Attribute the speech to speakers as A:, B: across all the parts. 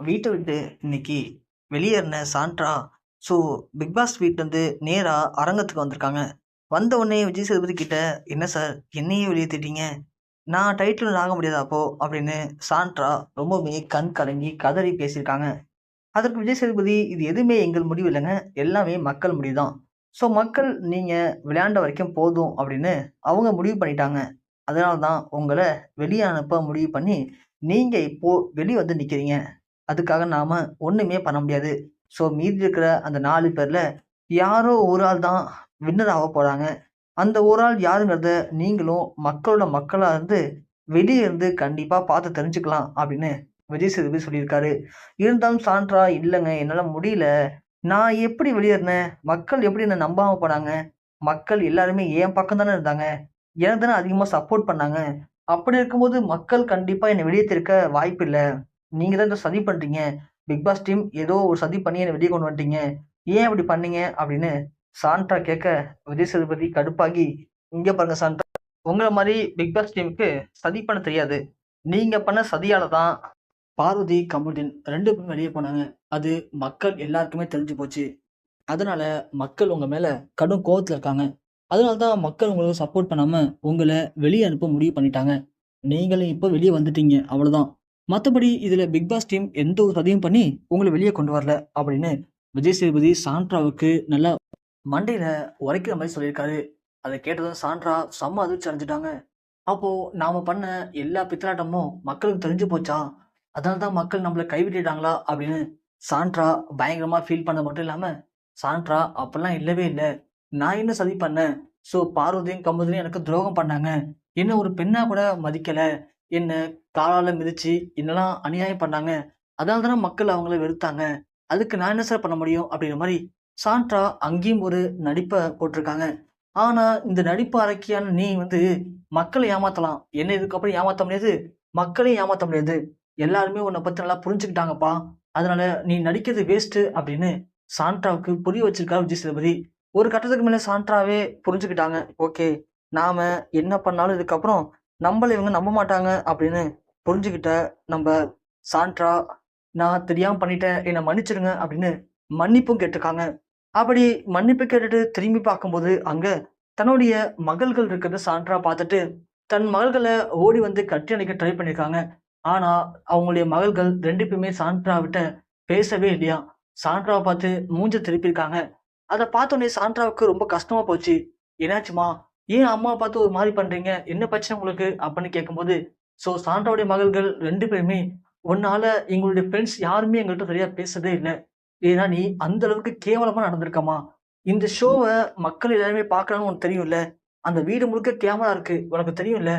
A: வீட்டை விட்டு இன்னைக்கு வெளியேறின சாண்ட்ரா, ஸோ பிக் பாஸ் வீட்லருந்து நேராக அரங்கத்துக்கு வந்திருக்காங்க. வந்த உடனே விஜய் சேதுபதி கிட்ட, "என்ன சார் என்னையே வெளியேத்திட்டீங்க. நான் டைட்டில் ஆக முடியாதா அப்போ?" அப்படின்னு சாண்ட்ரா ரொம்பவுமே கண் கலங்கி கதறி பேசியிருக்காங்க. அதற்கு விஜய் சேதுபதி, "இது எதுவுமே எங்கள் முடிவு இல்லைங்க எல்லாமே மக்கள் முடிவு தான். ஸோ மக்கள் நீங்கள் விளையாண்ட வரைக்கும் போதும் அப்படின்னு அவங்க முடிவு பண்ணிட்டாங்க. அதனால தான் உங்களை வெளியே அனுப்ப முடிவு பண்ணி, நீங்கள் இப்போது வெளியே வந்து நிற்கிறீங்க அதுக்காக நாம் ஒன்றுமே பண்ண முடியாது. ஸோ மீதி இருக்கிற அந்த நாலு பேரில் யாரோ ஒரு ஆள் தான் வின்னர் ஆக போகிறாங்க அந்த ஒரு ஆள் யாருங்கிறத நீங்களும் மக்களோட மக்களாக இருந்து வெளியே இருந்து கண்டிப்பாக பார்த்து தெரிஞ்சுக்கலாம்." அப்படின்னு விஜய் சேதுபதி சொல்லியிருக்காரு. இருந்தாலும் சான்றா இல்லைங்க என்னால் முடியல. நான் எப்படி வெளியேறினேன்? மக்கள் எப்படி என்னை நம்பாமல் போனாங்க? மக்கள் எல்லாருமே என் பக்கம் தானே இருந்தாங்க. எனக்கு தானே அதிகமாக சப்போர்ட் பண்ணாங்க. அப்படி இருக்கும்போது மக்கள் கண்டிப்பாக என்னை வெளியேற்றிருக்க வாய்ப்பு இல்லை நீங்க தான் இந்த சதி பண்றீங்க. பிக் பாஸ் டீம் ஏதோ ஒரு சதி பண்ணி என்ன வெளியே கொண்டு வந்துட்டீங்க. ஏன் இப்படி பண்ணீங்க?" அப்படின்னு சாண்ட்ரா கேட்க, விஜய் சேதுபதி கடுப்பாகி, "இங்க பாருங்க சாண்ட்ரா, உங்களை மாதிரி பிக் பாஸ் டீமுக்கு சதி பண்ண தெரியாது. நீங்க பண்ண சதியால தான் பார்வதி, கமுதீன் ரெண்டு பேரும் வெளியே போனாங்க. அது மக்கள் எல்லாருக்குமே தெரிஞ்சு போச்சு. அதனால மக்கள் உங்க மேல கடும் கோவத்தில் இருக்காங்க. அதனால தான் மக்கள் உங்களுக்கு சப்போர்ட் பண்ணாம உங்களை வெளியே அனுப்ப முடிவு பண்ணிட்டாங்க. நீங்களும் இப்போ வெளியே வந்துட்டீங்க. அவ்வளோதான். மற்றபடி இதில் பிக் பாஸ் டீம் எந்த ஒரு சதியும் பண்ணி உங்களை வெளியே கொண்டு வரல." அப்படின்னு விஜய் சேதுபதி சாண்ட்ராவுக்கு நல்லா மண்டையில் உரைக்கிற மாதிரி சொல்லியிருக்காரு. அதை கேட்டதும் சாண்ட்ரா செம்ம அதிர்ச்சி அடைஞ்சிட்டாங்க அப்போது நாம் பண்ண எல்லா பித்தலாட்டமும் மக்களுக்கு தெரிஞ்சு போச்சா? அதனால தான் மக்கள் நம்மளை கைவிட்டுட்டாங்களா?" அப்படின்னு சாண்ட்ரா பயங்கரமாக ஃபீல் பண்ண மட்டும் இல்லாமல் "சாண்ட்ரா அப்படிலாம் இல்லவே இல்லை நான் என்ன சதி பண்ணேன்? ஸோ பார்வதியும், கமருதீனும் எனக்கு துரோகம் பண்ணாங்க. என்ன ஒரு பெண்ணாக கூட மதிக்கலை என்ன காலால் மிதிச்சு என்னெல்லாம் அநியாயம் பண்ணாங்க. அதனால தானே மக்கள் அவங்கள வெறுத்தாங்க. அதுக்கு நான் என்ன சார் பண்ண முடியும்?" அப்படிங்கிற மாதிரி சாண்ட்ரா அங்கேயும் ஒரு நடிப்பை போட்டிருக்காங்க. ஆனால் இந்த நடிப்பு அரக்கியான நீ வந்து மக்களை ஏமாத்தலாம். என்ன இதுக்கப்புறம் ஏமாற்ற முடியாது. மக்களையும் ஏமாற்ற முடியாது. எல்லாருமே உன்னை பற்றி நல்லா புரிஞ்சுக்கிட்டாங்கப்பா. அதனால நீ நடிக்கிறது வேஸ்ட்டு அப்படின்னு சாண்ட்ராவுக்கு புரிய வச்சிருக்காரு விஜய் சேதுபதி. ஒரு கட்டத்துக்கு மேலே சாண்ட்ராவே புரிஞ்சுக்கிட்டாங்க. ஓகே. நாம் என்ன பண்ணாலும் இதுக்கப்புறம் நம்மள இவங்க நம்ப மாட்டாங்க அப்படின்னு புரிஞ்சுக்கிட்ட நம்ம சாண்ட்ரா, "நான் தெரியாம பண்ணிட்டேன். என்னை மன்னிச்சிடுங்க." அப்படின்னு மன்னிப்பும் கேட்டிருக்காங்க. அப்படி மன்னிப்பு கேட்டுட்டு திரும்பி பார்க்கும்போது, அங்க தன்னுடைய மகள்கள் இருக்கிறத சாண்ட்ரா பார்த்துட்டு, தன் மகள்களை ஓடி வந்து கட்டி அணைக்க ட்ரை பண்ணியிருக்காங்க. ஆனா அவங்களுடைய மகள்கள் ரெண்டு பேருமே சாண்ட்ராவிட்ட பேசவே இல்லையா சாண்ட்ராவை பார்த்து மூஞ்ச திருப்பியிருக்காங்க. அதை பார்த்தோன்னே சாண்ட்ராவுக்கு ரொம்ப கஷ்டமா போச்சு. என்னாச்சுமா ஏன் அம்மா பார்த்து ஒரு மாதிரி பண்றீங்க? என்ன பிரச்சனை உங்களுக்கு?" அப்படின்னு கேட்கும்போது, ஸோ சாண்டாவுடைய மகள்கள் ரெண்டு பேருமே, "உன்னால எங்களுடைய ஃப்ரெண்ட்ஸ் யாருமே எங்கள்கிட்ட சரியா பேசுறதே இல்லை ஏன்னா நீ அந்த அளவுக்கு கேவலமா நடந்திருக்கமா இந்த ஷோவை மக்கள் எல்லாருமே பார்க்குறாங்கன்னு உனக்கு தெரியும்ல. அந்த வீடு முழுக்க கேமரா இருக்கு. உனக்கு தெரியும்ல.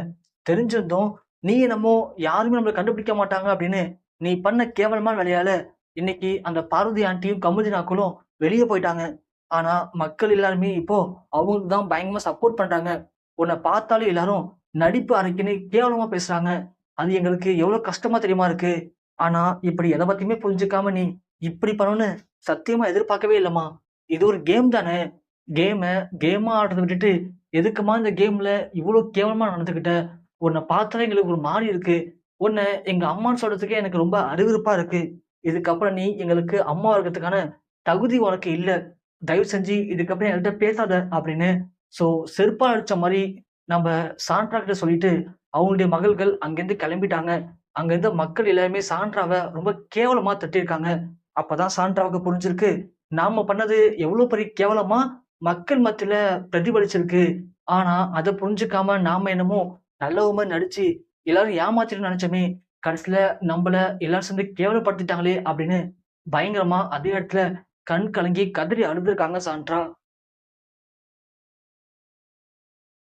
A: தெரிஞ்சிருந்தும் நீ என்னமோ யாருமே நம்மளை கண்டுபிடிக்க மாட்டாங்க அப்படின்னு நீ பண்ண கேவலமான வேலையால இன்னைக்கு அந்த பார்வதி ஆண்டியும், கமுதி நாக்களும் வெளியே போயிட்டாங்க. ஆனா மக்கள் எல்லாருமே இப்போ அவங்களுக்கு தான் பயங்கரமா சப்போர்ட் பண்றாங்க. உன்னை பார்த்தாலே எல்லாரும் நடிப்பு அரைக்குன்னு கேவலமா பேசுறாங்க. அது எங்களுக்கு எவ்வளோ கஷ்டமா தெரியுமா இருக்கு. ஆனா இப்படி எதை பத்தியுமே புரிஞ்சுக்காம நீ இப்படி பண்ணணும்னு சத்தியமா எதிர்பார்க்கவே இல்லம்மா. இது ஒரு கேம் தானே. கேமை கேமா ஆடுறத விட்டுட்டு, எதுக்குமா இந்த கேம்ல இவ்வளோ கேவலமா நடந்துக்கிட்ட? உன்னை பார்த்தாலே எங்களுக்கு ஒரு மாறி இருக்கு. உன்னை எங்க அம்மான்னு சொல்றதுக்கே எனக்கு ரொம்ப அருவருப்பா இருக்கு. இதுக்கப்புறம் நீ எங்களுக்கு அம்மா இருக்கிறதுக்கான தகுதி உனக்கு இல்லை தயவு செஞ்சு இதுக்கப்புறம் என்கிட்ட பேசாத." அப்படின்னு ஸோ செருப்பால அடித்த மாதிரி நம்ம சாண்ட்ராக்கிட்ட சொல்லிட்டு, அவங்களுடைய மகள்கள் அங்கேருந்து கிளம்பிட்டாங்க. அங்கேருந்து மக்கள் எல்லாருமே சாண்ட்ராவை ரொம்ப கேவலமாக தட்டியிருக்காங்க அப்போதான் சாண்ட்ராவுக்கு புரிஞ்சிருக்கு. நாம் பண்ணது எவ்வளோ பெரிய கேவலமாக மக்கள் மத்தியில் பிரதிபலிச்சிருக்கு. ஆனால் அதை புரிஞ்சுக்காம நாம் என்னமோ நல்லவுமே நடித்து நடிச்சு எல்லாரும் ஏமாத்திட்டு நினச்சோமே கடைசியில் நம்மளை எல்லாரும் சேர்ந்து கேவலப்படுத்திட்டாங்களே அப்படின்னு பயங்கரமாக அதே இடத்துல கண் கலங்கி கதறி அழுதுருக்காங்க சான்றா